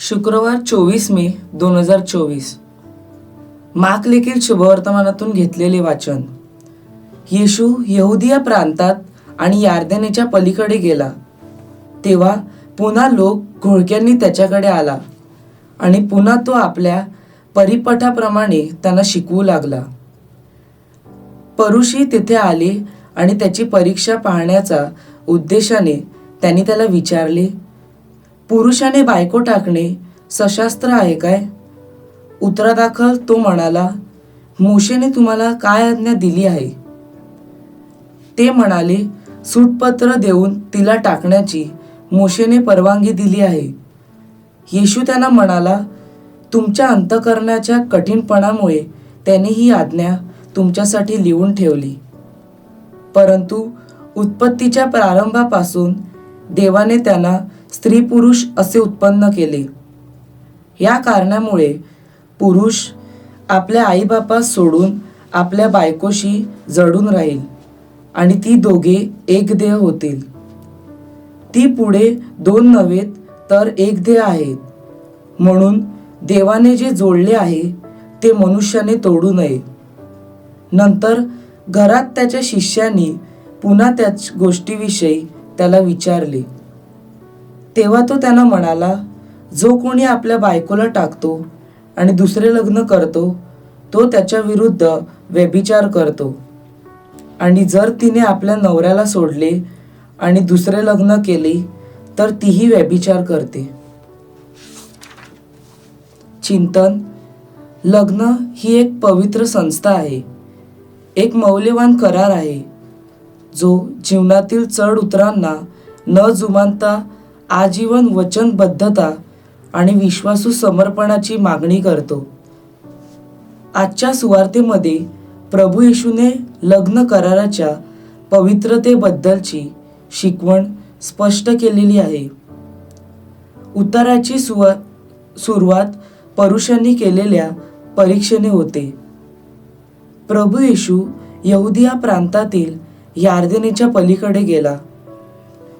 शुक्रवार चोवीस मे दोन हजार चोवीस. माक लेखील शुभवर्तमानातून घेतलेले वाचन. येशू यहुदिया प्रांतात आणि यार्देनेच्या पलीकडे गेला. तेव्हा पुन्हा लोक घोळक्यांनी त्याच्याकडे आला आणि पुन्हा तो आपल्या परिपठाप्रमाणे त्यांना शिकवू लागला. परुषी तिथे आले आणि त्याची परीक्षा पाहण्याचा उद्देशाने त्यांनी त्याला विचारले पुरुषाने बायको टाकणे सशास्त्र आहे काय? उत्तरादाखल तो म्हणाला मोशेने तुम्हाला काय आज्ञा दिली आहे? ते म्हणाले सूटपत्र देऊन तिला टाकण्याची मोशेने परवानगी दिली आहे. येशू त्यांना म्हणाला तुमच्या अंतकरणाच्या कठीणपणामुळे त्याने ही आज्ञा तुमच्यासाठी लिहून ठेवली. परंतु उत्पत्तीच्या प्रारंभापासून देवाने त्यांना स्त्री पुरुष असे उत्पन्न केले. या कारणामुळे पुरुष आपल्या आईबापास सोडून आपल्या बायकोशी जडून राहील आणि ती दोघे एक देह होतील. ती पुढे दोन नव्हेत तर एक देह आहेत. म्हणून देवाने जे जोडले आहे ते मनुष्याने तोडू नये. नंतर घरात त्याच्या शिष्यांनी पुन्हा त्याच गोष्टीविषयी त्याला विचारले. तेव्हा तो त्यांना म्हणाला जो कोणी आपल्या बायकोला टाकतो आणि दुसरे लग्न करतो तो त्याच्या विरुद्ध व्यभिचार करतो. आणि जर तिने आपल्या नवऱ्याला सोडले आणि दुसरे लग्न केले तर तीही व्यभिचार करते. चिंतन लग्न ही एक पवित्र संस्था आहे. एक मौल्यवान करार आहे जो जीवनातील चढ उतरांना न जुमानता आजीवन वचनबद्धता आणि विश्वासू समर्पणाची मागणी करतो. आजच्या सुवार्तेमध्ये प्रभू येशूने लग्न कराराच्या पवित्रतेबद्दलची शिकवण स्पष्ट केलेली आहे. उताराची सुवा सुरुवात परुषांनी केलेल्या परीक्षेने होते. प्रभू येशू यहुदिया प्रांतातील यार्देनेच्या पलीकडे गेला.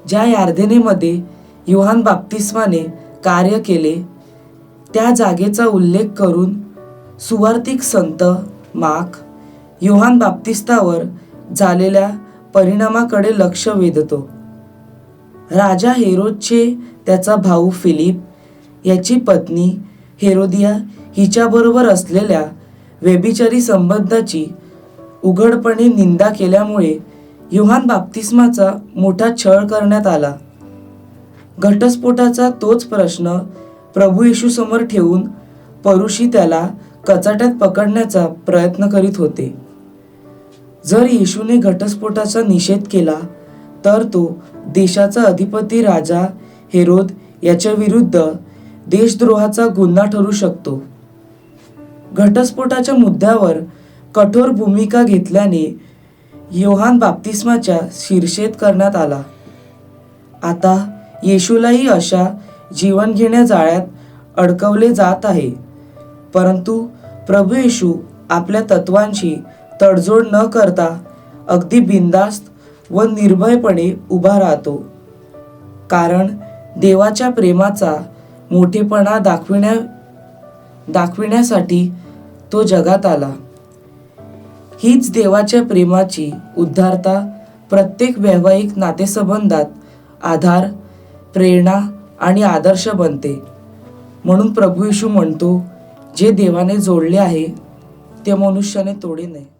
ज्या यार्देनेमध्ये युहान बाप्तिस्माने कार्य केले. त्या जागेचा उल्लेख करून सुवार्तिक संत माक युहान बाप्तिस्तावर झालेल्या परिणामाकडे लक्ष वेधतो. राजा हेरोदचे त्याचा भाऊ फिलिप याची पत्नी हेरोदिया हिच्याबरोबर असलेल्या व्यभिचारी संबंधाची उघडपणे निंदा केल्यामुळे युहान बाप्तिस्माचा मोठा छळ करण्यात आला. घटस्फोटाचा तोच प्रश्न प्रभू येशू समोर ठेवून परुषी त्याला कचाट्यात पकडण्याचा प्रयत्न करीत होते. जर येशूने घटस्फोटाचा निषेध केला तर तो देशाचा अधिपती राजा हेरोद याच्या विरुद्ध देशद्रोहाचा गुन्हा ठरू शकतो. घटस्फोटाच्या मुद्द्यावर कठोर भूमिका घेतल्याने योहान बाप्तिस्माच्या शीर्षेत करण्यात आला. आता येशूलाही अशा जीवन घेण्या जाळ्यात अडकवले जात आहे. परंतु प्रभू येशू आपल्या तत्वांशी तडजोड न करता अगदी बिनधास्त व निर्भयपणे उभा राहतो. कारण देवाच्या प्रेमाचा मोठेपणा दाखविण्या दाखविण्यासाठी तो जगात आला. हीच देवाच्या प्रेमाची उद्धारता प्रत्येक वैवाहिक नातेसंबंधात आधार प्रेरणा आणि आदर्श बनते. म्हणून प्रभू येशू म्हणतो जे देवाने जोडले आहे ते मनुष्याने तोडे नये